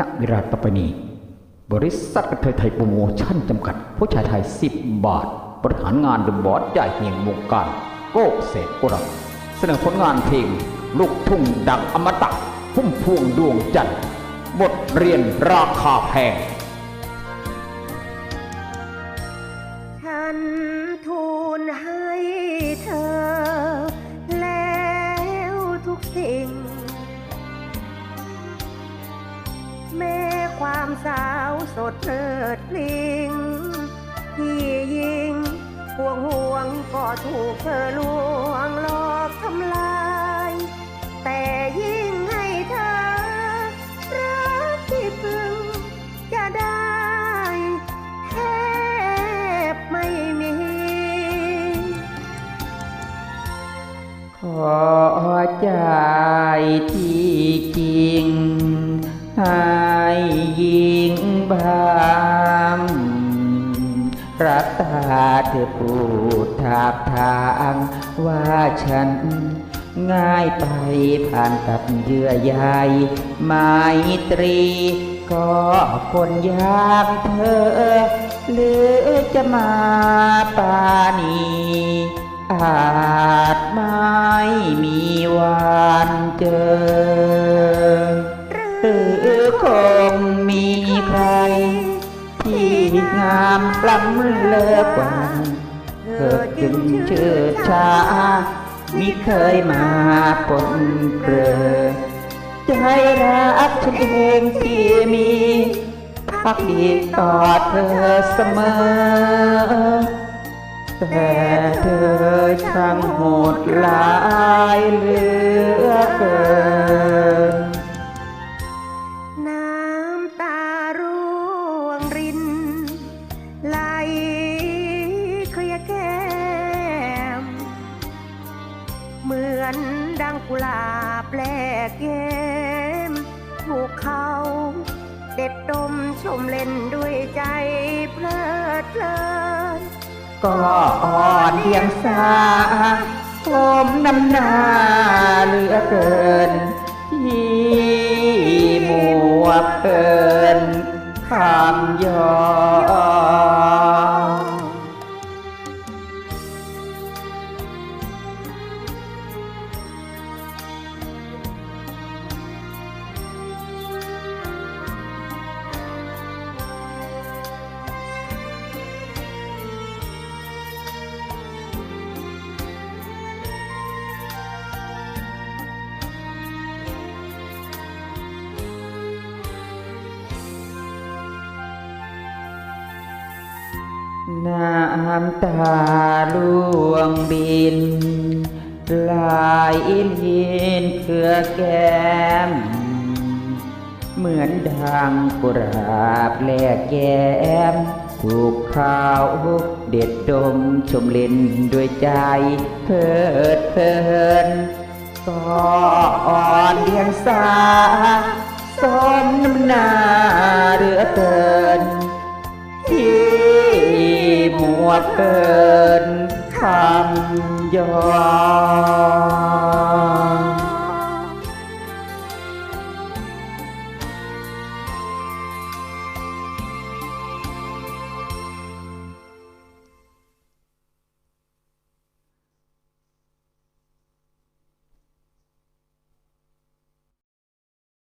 ณเวลาตปนี บริษัทกระเทยไทยโปรโมชั่นจำกัด ผู้ชายไทย 10 บาท บริหารงานโดยบอสใหญ่เฮียงวงการโกเศษกุรักเสนอผลงานเพลง ลูกทุ่งดังอมตะพุ่มพวงดวงจันทร์บทเรียนราคาแพงฉันทูลให้เธอ ความสาวสดเลิศพลิงที่ยิงห่วงห่วงก็ถูกเธอลวงหลอกทำลาย แต่ยิ่งให้เธอรักที่พึงจะได้แทบไม่มี ขอใจที่จริงห้ ตาเธอพูดทาบทางว่าฉันง่ายไปผ่านกับเยื่อใยไมตรี ก็คนยากเธอ หรือจะมาปานีอาจไม่มีวันเจอามล้ำเลิศกว่าเกิดจึงเชื่อชามิเคยมาปนเปรอใจรักฉันเองที่มีพักดีต่อเธอเสมอ แต่เธอช่างโหดร้ายเหลือเกิน เล่นด้วยใจเพลิดเพลินก็อ่อนเดียงสาสมน้ำหน้าเหลือเกินที่มัวเพลินคำยอ น้ำตาล่วงบินไหลลินเครือแก้ม เหมือนดังกุหลาบแลกแก้มถูกเขาวเด็ดดมชมเล่นด้วยใจเพิดเพลินก็อ่อนเดียงสา เกินคำยอม